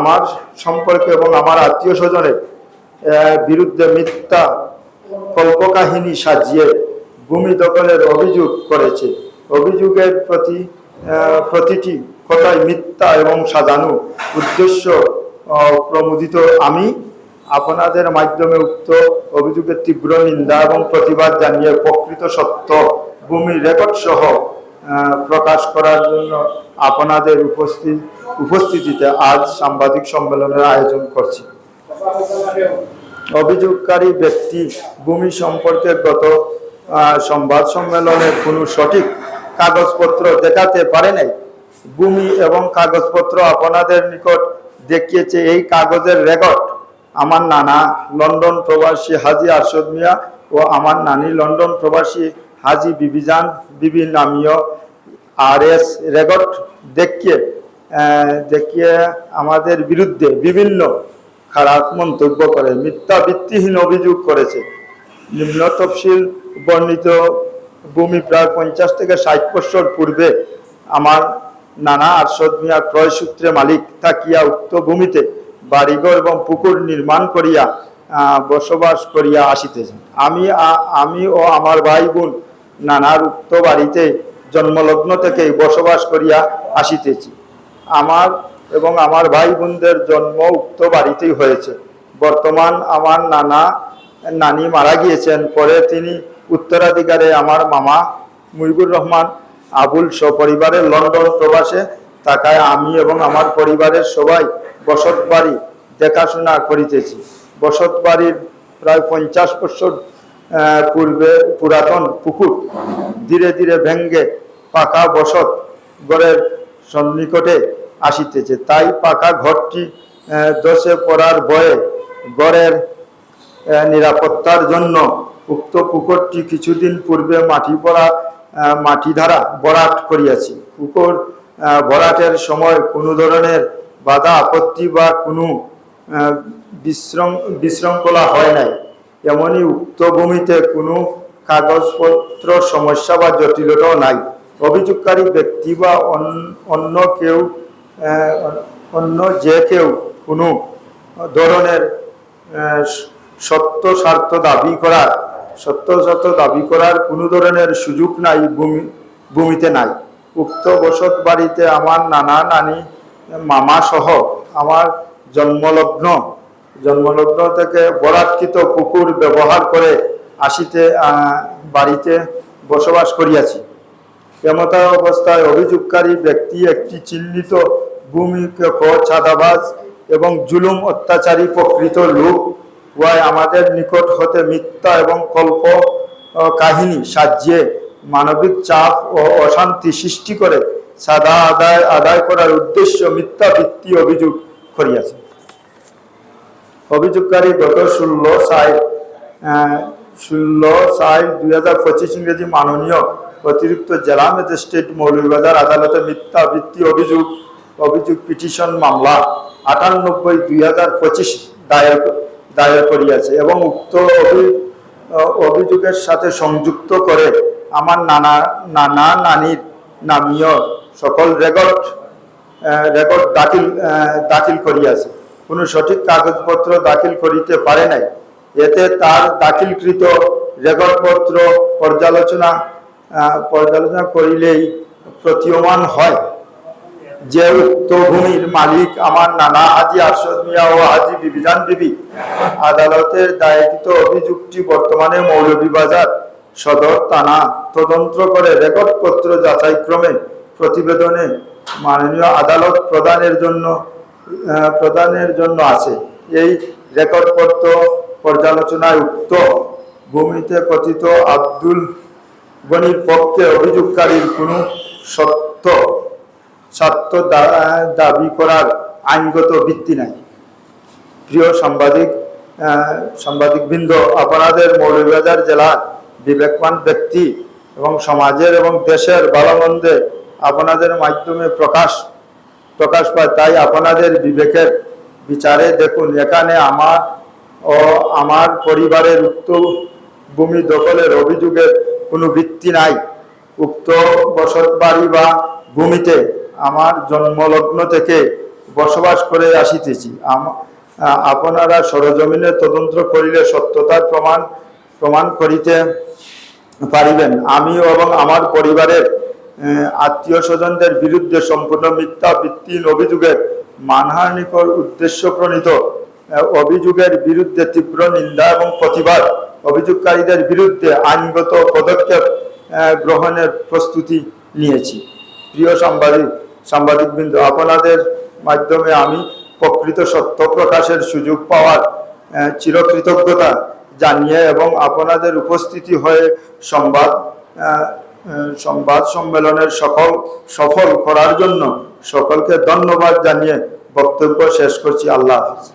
আমার সম্পর্কে এবং আমার আত্মীয় স্বজনের বিরুদ্ধে মিথ্যা কল্পকাহিনী সাজিয়ে ভূমি দখলের অভিযোগ করেছে। অভিযোগের প্রতি প্রতিটি কথাই মিথ্যা এবং সাজানো উদ্দেশ্য প্রমোদিত। আমি আপনাদের মাধ্যমে উক্ত অভিযোগের তীব্র নিন্দা এবং প্রতিবাদ জানিয়ে প্রকৃত সত্য, ভূমি রেকর্ড সহ প্রকাশ করার জন্য আপনাদের উপস্থিত, উপস্থিতিতে আজ সাংবাদিক সম্মেলনের আয়োজন করছি। অভিযোগকারী ব্যক্তি ভূমি সম্পর্কে গত সংবাদ সম্মেলনে কোনো সঠিক কাগজপত্র দেখাতে পারে নাই। ভূমি এবং কাগজপত্র আপনাদের নিকট দেখিয়েছে এই কাগজের রেকর্ড। আমার নানা লন্ডন প্রবাসী হাজি আরশদ মিয়া ও আমার নানি লন্ডন প্রবাসী হাজি বিবিজান বিবি নামীয় আর এস রেকর্ড দেখিয়ে দেখিয়ে আমাদের বিরুদ্ধে বিভিন্ন খারাপ মন্তব্য করে, মিথ্যা ভিত্তিহীন অভিযোগ করেছে। নিম্ন তফসিল বর্ণিত ভূমি প্রায় পঞ্চাশ থেকে ষাট বছর পূর্বে আমার নানা আরশদ মিয়া ক্রয় সূত্রে মালিক থাকিয়া উক্ত ভূমিতে বাড়িঘর এবং পুকুর নির্মাণ করিয়া বসবাস করিয়া আসিতেছেন। আমি আমি ও আমার ভাই বোন নানার উক্ত বাড়িতে জন্মলগ্ন থেকেই বসবাস করিয়া আসিতেছি। আমার এবং আমার ভাই বোনদের জন্ম উক্ত বাড়িতেই হয়েছে। বর্তমান আমার নানা, নানি মারা গিয়েছেন। পরে তিনি উত্তরাধিকারে আমার মামা মুজিবুর রহমান আবুল সপরিবারে লন্ডন প্রবাসে থাকায় আমি এবং আমার পরিবারের সবাই বসত বাড়ি দেখাশোনা করিতেছি। বসত বাড়ির প্রায় পঞ্চাশ বছর পূর্বে পুরাতন পুকুর, ধীরে ধীরে ভেঙ্গে পাকা বসত গড়ের সন্নিকটে আসিতেছে। তাই পাকা ঘরটি দশে পড়ার ভয়ে গড়ের নিরাপত্তার জন্য উক্ত পুকুরটি কিছুদিন পূর্বে মাটি পড়া মাটি দ্বারা বরাট করিয়াছি। পুকুর ভরাটের সময় কোনো ধরনের বাধা, আপত্তি বা কোনো বিশৃঙ্খলা হয় নাই। এমনই উক্ত ভূমিতে কোনো কাগজপত্র, সমস্যা বা জটিলতাও নাই। অভিযোগকারী ব্যক্তি বা অন- অন্য কেউ অন্য যে কেউ কোনো ধরনের সত্য স্বার্থ দাবি করার, সত্য সত্য দাবি করার কোনো ধরনের সুযোগ নাই ভূমি, ভূমিতে নাই। উক্ত বসত বাড়িতে আমার নানা নানি, মামা সহ আমার জন্মলগ্ন জন্মলগ্ন থেকে বরাৎকৃত পুকুর ব্যবহার করে আসিতে বাড়িতে বসবাস করিয়াছি। এমতা অবস্থায় অভিযোগকারী ব্যক্তি একটি চিহ্নিত ভূমিকে চাঁদাবাজ এবং জুলুম অত্যাচারী প্রকৃত লোক ওয়াই আমাদের নিকট হতে মিথ্যা এবং কল্প কাহিনী সাজিয়ে মানবিক চাপ ও অশান্তি সৃষ্টি করে সাদা আদায় আদায় করার উদ্দেশ্য মিথ্যা ভিত্তি অভিযোগ করিয়াছে। অভিযোগকারী গত ষোলো সাল ষোলো সাইট দুই হাজার পঁচিশ ইংরেজি মাননীয় অতিরিক্ত জেলা ম্যাজিস্ট্রেট মৌলভীবাজার আদালতে মিথ্যা ভিত্তি অভিযোগ অভিযোগ, পিটিশন মামলা আটানব্বই দুই হাজার পঁচিশ দায়ের দায়ের করিয়াছে এবং উক্ত অভি- অভিযোগের সাথে সংযুক্ত করে আমার নানা নানা নানির নামীয় সকল রেকর্ড রেকর্ড দাখিল দাখিল করিয়াছে। কোনো সঠিক কাগজপত্র দাখিল করিতে পারে নাই। এতে তার দাখিলকৃত রেকর্ডপত্র পর্যালোচনা পর্যালোচনা করিলেই প্রতীয়মান হয়। যে উক্ত ভূমির মালিক আমার নানা হাজি আরশদ মিয়া ও হাজি বিবিধান বিবি, আদালতের দায়েরকৃত অভিযোগটি বর্তমানে মৌলভীবাজার সদর থানা তদন্ত করে রেকর্ডপত্র যাচাইক্রমে প্রতিবেদনে মাননীয় আদালত প্রদানের জন্য প্রদানের জন্য আছে। এই রেকর্ডপত্র পর্যালোচনায় উক্ত ভূমিতে কথিত আব্দুল গনির পক্ষে অভিযোগকারীর কোনো সত্য সত্য দাবি করার আইনগত ভিত্তি নাই। প্রিয় সাংবাদিক সাংবাদিকবৃন্দ, আপনাদের মৌলভীবাজার জেলার বিবেকবান ব্যক্তি এবং সমাজের এবং দেশের ভালো মন্দে আপনাদের মাধ্যমে প্রকাশ প্রকাশ পায়। তাই আপনাদের বিবেকের বিচারে দেখুন, এখানে আমার ও আমার পরিবারের উক্ত ভূমি দখলের অভিযোগের কোনো ভিত্তি নাই। উক্ত বসত বাড়ি বা ভূমিতে আমার জন্মলগ্ন থেকে বসবাস করে আসিতেছি। আপনারা সরজমিনে তদন্ত করিলে সত্যতার প্রমাণ প্রমাণ করিতে পারিবেন। আমি এবং আমার পরিবারের আত্মীয় স্বজনদের বিরুদ্ধে সম্পূর্ণ মিথ্যা ভিত্তিহীন অভিযোগের মানহানিকর উদ্দেশ্য প্রণীত। অভিযোগের বিরুদ্ধে তীব্র নিন্দা এবং প্রতিবাদ। অভিযোগকারীদের বিরুদ্ধে আইনগত পদক্ষেপ গ্রহণের প্রস্তুতি নিয়েছি। প্রিয় সাংবাদিক, সাংবাদিকবৃন্দ, আপনাদের মাধ্যমে আমি প্রকৃত সত্য প্রকাশের সুযোগ পাওয়ার চিরকৃতজ্ঞতা জানিয়ে এবং আপনাদের উপস্থিতি হয়ে সংবাদ সংবাদ সম্মেলনের সকল সফল করার জন্য সকলকে ধন্যবাদ জানিয়ে বক্তব্য শেষ করছি। আল্লাহ হাফিজ।